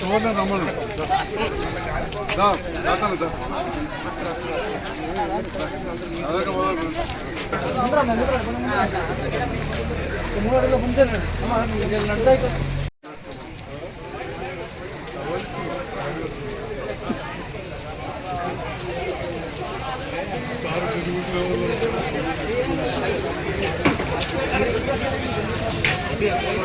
సువర్ణ రమ్మను దా దాతను అదొక మొదలు అమ్మ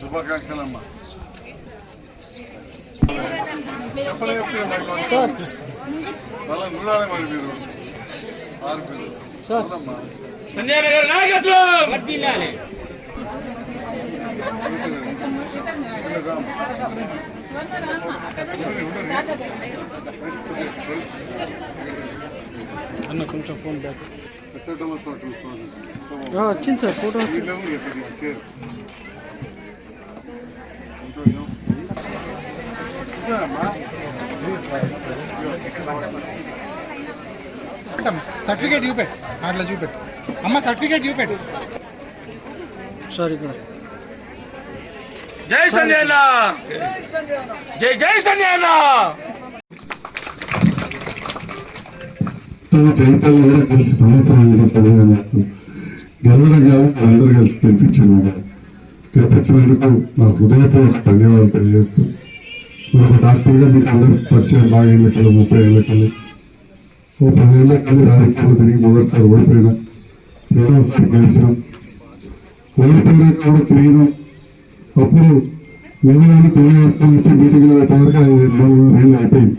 శుభాకాంక్షలమ్మా చెప్పలేదు సార్ వాళ్ళని చూడాలి మరి మీరు ఆరు పేరు అన్న కొంచెం ఫోన్ బ్యాక్. వచ్చింది సార్ ఫోటో సర్టిఫికేట్ చూపెట్టు అట్లా చూపెట్టు. అమ్మ సర్టిఫికేట్ చూపెట్టు. సార్ ఇక్కడ జై సంజయ్ జై జై సంజయ్ అన్న తన చైతన్యం కూడా కలిసి సంవత్సరం కూడా సమయం గెలవడం కాదు అందరూ కలిసి గెలిపించాను గెలిపించినందుకు నా హృదయపూర్వక ధన్యవాదాలు తెలియజేస్తూ మరొక డాక్టర్గా మీకు అందరూ పరిచయం బాగా ఏళ్ళ కళ్ళు ముప్పై ఏళ్ళ కళ్ళు. ఓ పదేళ్ళ కళ్ళు రాజకీయంలో తిరిగి మొదటిసారి ఓడిపోయినా రెండవసారి గెలిచినాం. ఓడిపోయినాక కూడా తిరిగినాం. అప్పుడు మిమ్మల్ని తెలియజేసుకొని వచ్చి మీటింగ్లో పెట్టేవరకు ఐదు నాలుగు అయిపోయింది.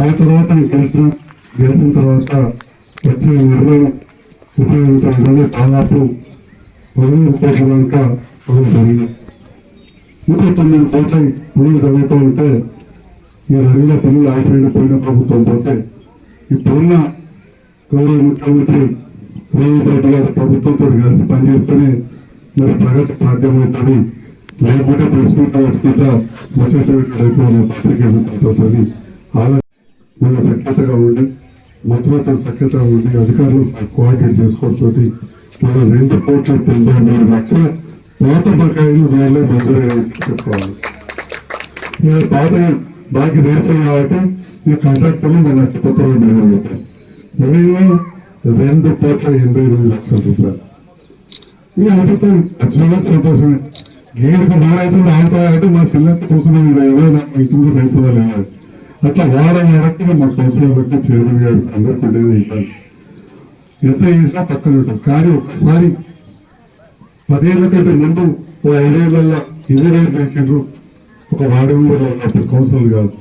ఆ తర్వాత నేను గెలిచిన గెలిచిన తర్వాత వచ్చే నిర్ణయం ఉపయోగించాలని దాదాపు పదమూడు కోట్ల దాకా పనులు జరిగినాయి ఇంకా తొమ్మిది కోట్ల పనులు జరుగుతూ ఉంటే ఈ రంగంలో పనులు ఆగిపోయిన పోయిన ప్రభుత్వం పోతే ఇప్పుడున్న గౌరవ ముఖ్యమంత్రి రేవంత్ రెడ్డి గారి ప్రభుత్వంతో కలిసి పనిచేస్తేనే మరి ప్రగతి సాధ్యమవుతుంది. లేకుంటే ప్రెస్ మీట్ పెట్టుకుంటా వచ్చేటువంటి పత్రిక ఆలోచన మేము సఖ్యతగా ఉండి మంత్రులతో సఖ్యతగా ఉండి అధికారులు కోఆర్డినేట్ చేసుకోవడంతో మన రెండు కోట్ల తొంభై మూడు లక్షల పాత బకాయిలు దానిలో మంజూరైన చెప్పుకోవాలి. పాత బాకీ దేశం కాబట్టి ఈ కాంట్రాక్టర్లు మన కొత్త రెండు మినిమం రెండు కోట్ల ఎనభై ఎనిమిది లక్షల రూపాయలు. ఈ అడిగితే ఖచ్చితంగా సంతోషమే. గేడుకు మారైతుంది ఆగిపోయాలంటే మా చిన్న కూర్చున్నాం. ఏదో నాకు ఇంటికి రైతులు అట్లా వారం వరకు మా కౌన్సిలర్లకు చైర్మన్ గారు అందరికి ఉండేది ఇబ్బంది ఎంత చేసినా తక్కువ ఉంటుంది కానీ ఒకసారి పదేళ్ళ కంటే ముందు ఓ ఐదేళ్ళలో ఇంజనీర్ చేసిండ్రు ఒక వార్డు మెంబర్లో ఉన్నప్పుడు కౌన్సిలర్ కాదు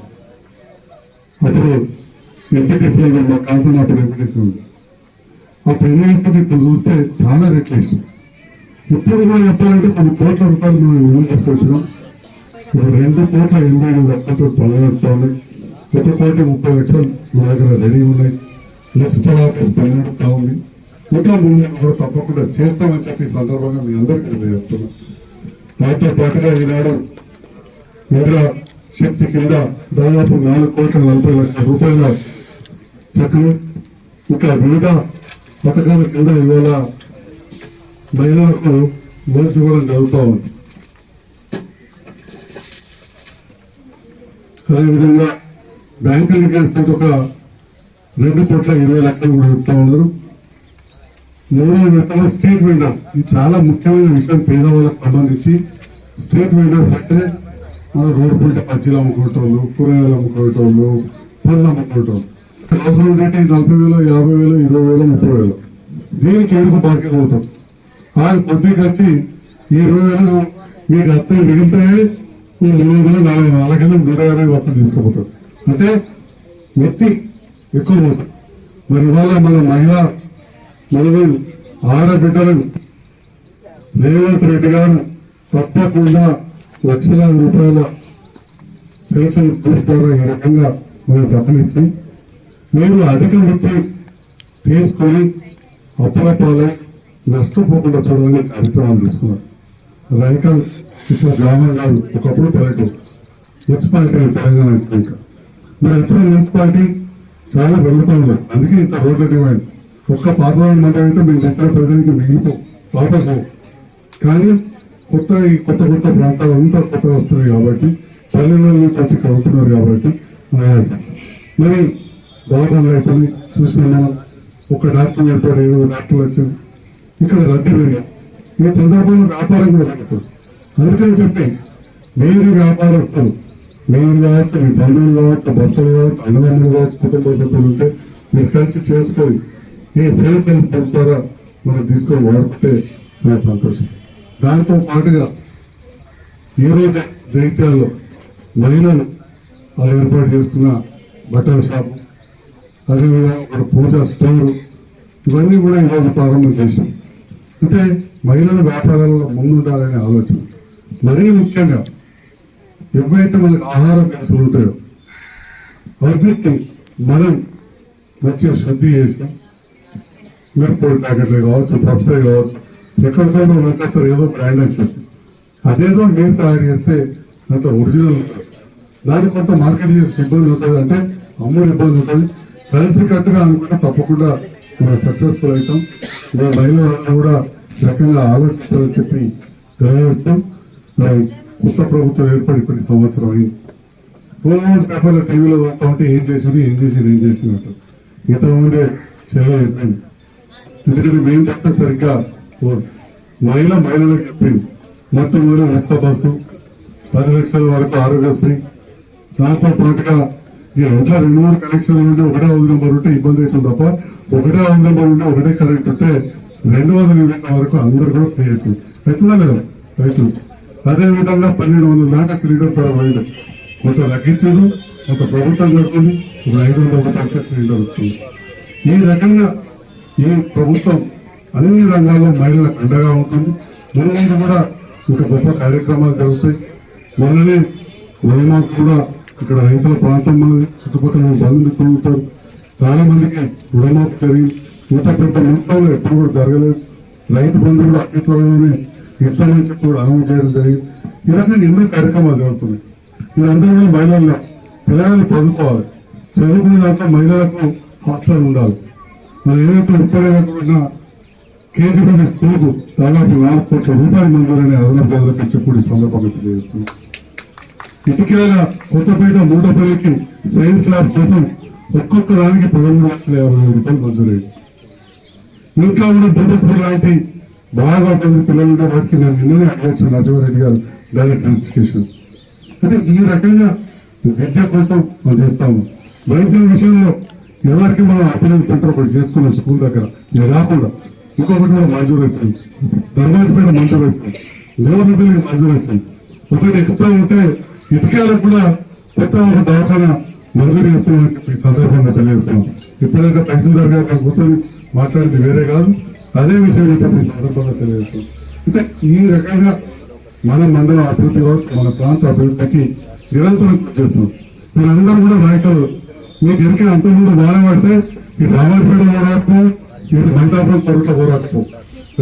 అప్పుడు ఎంపీటీసీ మా కాంతం అప్పుడు ఎంపీటీసీ ఉంది అప్పుడు ఎన్ని వేస్తారు ఇప్పుడు చూస్తే చాలా రెట్లు వేసాం ఇప్పుడు కూడా చెప్పాలంటే కొన్ని కోట్ల రూపాయలు మనం ఏం తీసుకొచ్చినాం. ఇప్పుడు రెండు కోట్ల ఎనభై ఐదు లక్షలతో పనులు ఉన్నాయి ఒక కోటి ముప్పై లక్షలు మా దగ్గర రెడీ ఉన్నాయి. మున్సిపల్ ఆఫీస్ పనిగడుతూ ఉంది ఇంకా ముందు కూడా తప్పకుండా చేస్తామని చెప్పి సందర్భంగా మీ అందరికీ నేను చెప్తున్నా దాంతో పాటుగా ఈనాడు ఇంద్ర శక్తి కింద దాదాపు నాలుగు కోట్ల నలభై లక్షల రూపాయల చెక్కులు ఇంకా వివిధ పథకాల కింద ఇవాళ మహిళలకు లోన్స్ కూడా జరుగుతూ ఉంది. అదేవిధంగా బ్యాంకులకి వేస్తుంటే ఒక రెండు కోట్ల ఇరవై లక్షలు కూడా ఇస్తా ఉన్నారు మూడో విడతలో స్ట్రీట్ వెండర్స్. ఇది చాలా ముఖ్యమైన విషయం పేదవాళ్ళకి సంబంధించి. స్ట్రీట్ వెండర్స్ అంటే మన రోడ్డు పుంట పచ్చీలు అమ్ముకుంటోళ్ళు కూరగాయలు అమ్ముకునేటోళ్ళు పళ్ళు అమ్ముకోవటం అవసరం ఉండేటి నలభై వేలు యాభై వేలు ఇరవై వేలు ముప్పై వేలు. దీనికి ఎందుకు బాకీ అవుతాం ఆయన కొద్దిగా వచ్చి ఈ ఇరవై వేలు మీకు అత్తే మిగిలితే మూడు వందలు నాలుగు వందలు అలాగే నూట యాభై వసూలు తీసుకుపోతాడు అంటే ఎత్తి ఎక్కువ పోతుంది మరి ఇవాళ మన మహిళ మనము ఆడబిడ్డలను రేవంత్ రెడ్డి గారు తప్పకుండా లక్షలాది రూపాయల సెల్ ఫోన్ గ్రూప్ ద్వారా ఈ రకంగా మనం గమనించి మీరు అధిక వృత్తి తీసుకొని అప్పులపాలై నష్టపోకుండా చూడాలని కార్యక్రమం తీసుకున్నారు. రైకల్ ఇప్పుడు గ్రామం కాదు ఒకప్పుడు పల్లెటూరు మున్సిపాలిటీ తెలంగాణ ఇంకా. మరి వచ్చిన మున్సిపాలిటీ చాలా పెరుగుతూ అందుకే ఇంత రోడ్ల డిమాండ్. ఒక్క పాతదాని మధ్య అయితే మేము తెచ్చిన ప్రజలకి మిగిలిపో వాపస్. కానీ కొత్త ఈ కొత్త కొత్త ప్రాంతాలు అంతా కొత్తగా వస్తున్నాయి కాబట్టి పల్లెల నుంచి వచ్చి ఇక్కడ కాబట్టి మరి దవాఖానలు అయితే చూసినా ఒక డాక్టర్ ఏర్పాటు ఎనిమిది డాక్టర్లు వచ్చారు ఇక్కడ రద్దీ పెరిగాయి ఈ సందర్భంలో వ్యాపారం కూడా పెరుగుతుంది అందుకని చెప్పి మీరు వ్యాపారస్తులు మీరు కావచ్చు మీ బంధువులు కావచ్చు భర్తలు కావచ్చు అన్నదమ్ములు కావచ్చు కుటుంబ సభ్యులు ఉంటే మీరు కలిసి చేసుకొని ఈ సెల్ఫ్ హెల్ప్ గ్రూప్ ద్వారా మనం తీసుకొని వాడుకుంటే చాలా సంతోషం. దాంతో పాటుగా ఈ రోజు జైత్యాల్లో మహిళలు వాళ్ళు ఏర్పాటు చేసుకున్న బట్టల షాపు అదేవిధంగా ఒక పూజా స్టోరు ఇవన్నీ కూడా ఈరోజు ప్రారంభం చేశాం. అంటే మహిళల వ్యాపారాలలో ముందుండాలనే ఆలోచన. మరీ ముఖ్యంగా ఎప్పుడైతే మనకు ఆహార కలిసి ఉంటాయో వాటిని మనం మంచిగా శుద్ధి చేసాం మిరపొడి ప్యాకెట్లు కావచ్చు పసుపే కావచ్చు ఎక్కడితో వెనకత్తారు ఏదో బ్రాండ్ అని చెప్పి అదేదో మీరు తయారు చేస్తే అంత ఒరిజినల్ ఉంటుంది. దానికి కొంత మార్కెట్ చేసే ఇబ్బంది ఉంటుంది. అంటే అమ్ముడు ఇబ్బంది ఉంటుంది. కలిసి కట్టుగా అనుకుంటే తప్పకుండా మనం సక్సెస్ఫుల్ అవుతాం. మన మహిళలు కూడా రకంగా ఆలోచించాలని చెప్పి తెలియజేస్తాం మరి కొత్త ప్రభుత్వం ఏర్పడి కొన్ని సంవత్సరం అయింది. రోజు పేపర్లో టీవీలో కాబట్టి ఏం చేసారు ఏం చేసారు ఏం చేసినట్టు ఇంతకుముందే చాలా చెప్పింది ఎందుకంటే మేము చెప్తే సరిగ్గా ఓ- మహిళ మహిళలకు చెప్పింది. మొట్టమొదటి ఉస్తా బస్సు పది లక్షల వరకు ఆరోగ్యశ్రీ. దాంతో పాటుగా ఈ ఇంట్లో రెండు మూడు కనెక్షన్లు ఉంటే ఒకటే హౌస్ నెంబర్ ఉంటే ఇబ్బంది అవుతుంది తప్ప ఒకటే హౌస్ నెంబర్ ఉంటే ఒకటే కరెంట్ ఉంటే రెండు వందల యూనిట్ల వరకు అందరు కూడా ఫ్రీ అవుతుంది. అవుతుందా లేదా? రైతులు అదేవిధంగా పన్నెండు వందల దాకా సిలిండర్ ధర పోయింది కొంత తగ్గించారు కొంత ప్రభుత్వం కడుతుంది ఒక ఐదు వందల రూపాయలకే సిలిండర్ వస్తుంది. ఈ రకంగా ఈ ప్రభుత్వం అన్ని రంగాల్లో మహిళలకు అండగా ఉంటుంది. ముందు కూడా ఇంకా గొప్ప కార్యక్రమాలు జరుగుతాయి. మొన్ననే రుణమాఫీ కూడా ఇక్కడ రైతుల ప్రాంతం మనది చుట్టుపక్కల బంధుమిత్రులు ఉంటారు. చాలా మందికి రుణమాఫీ జరిగింది. ఇంత పెద్ద మొత్తంలో ఎప్పుడు కూడా జరగలేదు. రైతు బంధు కూడా అతి త్వరలోనే ఇస్తామని చెప్పి కూడా అనౌన్స్ చేయడం జరిగింది. ఈ రకంగా ఎన్నో కార్యక్రమాలు జరుగుతున్నాయి. వీళ్ళందరూ కూడా మహిళల్లో పిల్లలు చదువుకోవాలి. చదువుకునే దాంట్లో మహిళలకు హాస్టల్ ఉండాలి. మరి ఏదైతే ఇప్పుడే కాకుండా కేజీబీ స్కూల్కు దాదాపు నాలుగు కోట్ల రూపాయలు మంజూరని అదనపు గదులకు ఇచ్చి కూడా ఈ సందర్భంగా తెలియజేస్తుంది ఇటుకేల కొత్తపేట మూటపల్లికి సైన్స్ ల్యాబ్ కోసం ఒక్కొక్క దానికి పదమూడు లక్షల యాభై వేల రూపాయలు మంజూరైంది. ఇంకా కూడా బుడ్డపూర్ లాంటి బాగా మంది పిల్లలు ఉండే వాటికి నేను నిన్ననే అడగచ్చు నరసింహారెడ్డి గారు డైరెక్టర్ ఎడ్యుకేషన్ అంటే ఈ రకంగా విద్య కోసం మనం చేస్తాము. వైద్యం విషయంలో ఎవరికి మనం అపిలెన్స్ సెంటర్ ఒకటి చేసుకున్నాం స్కూల్ దగ్గర. ఇది కాకుండా ఇంకొకటి కూడా మంజూరు వచ్చింది ధర్మాజపేట మంజూరు వచ్చింది లేబర్ బిల్డింగ్ మంజూరు వచ్చింది ఒకటి ఎక్స్ట్రా ఉంటే ఇటుకాలకు కూడా కొత్త ఒక దవాఖాన మంజూరు చేస్తామని చెప్పి సందర్భంగా తెలియజేస్తున్నాం. ఇప్పటిదాకా తహసీల్దార్ గారు కూర్చొని మాట్లాడింది వేరే కాదు. అదే విషయం చెప్పిన చెప్పి సందర్భంగా తెలియజేస్తున్నాం అంటే ఈ రకంగా మన మండలం అభివృద్ధి మన ప్రాంత అభివృద్ధికి నిరంతరం చేస్తున్నాం. మీరందరూ కూడా నాయకులు మీకు ఎరికిన అంతకుముందు ముందు బాగా పడితే ఇటు రామాజపేట పోరాటం ఇటు మంటాపురం కొరట పోరాటం.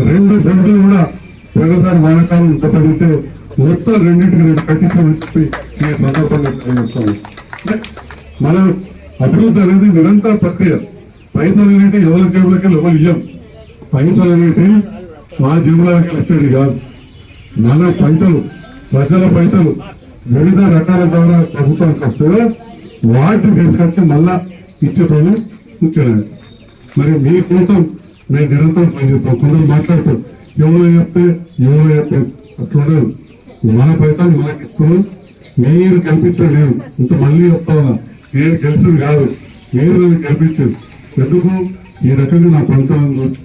రెండు బ్రిడ్జ్లు కూడా పోయినసారి వానకాలం దెబ్బతింటే మొత్తం రెండింటికి రెండు కట్టించమని చెప్పి ఈ సందర్భంగా తెలియజేస్తాను అంటే మన అభివృద్ధి అనేది నిరంతర ప్రక్రియ. పైసలు అనేవి ఎవరి జేబులకి ఎవరు ఇయ్యం. పైసలు అనేవి మా జేబులకి వచ్చేది కాదు. మన పైసలు ప్రజల పైసలు వివిధ రకాల ద్వారా ప్రభుత్వానికి వస్తే వాటిని తీసుకొచ్చి మళ్ళా ఇచ్చేటోళ్ళు ముఖ్యమైనది మరి మీకోసం మేము నిరంతరం పనిచేస్తాం. కొందరు మాట్లాడుతాం ఎవరో చెప్తే ఎవరో చెప్తే అట్లుండదు. మన పైసలు మనకి ఇస్తున్నాం. మీరు గెలిపించడం నేను ఇంత మళ్ళీ చెప్తా నేను గెలిచింది కాదు. మీరు నన్ను కల్పించింది. ఎందుకు? ఈ రకంగా నా పంతాలను చూసి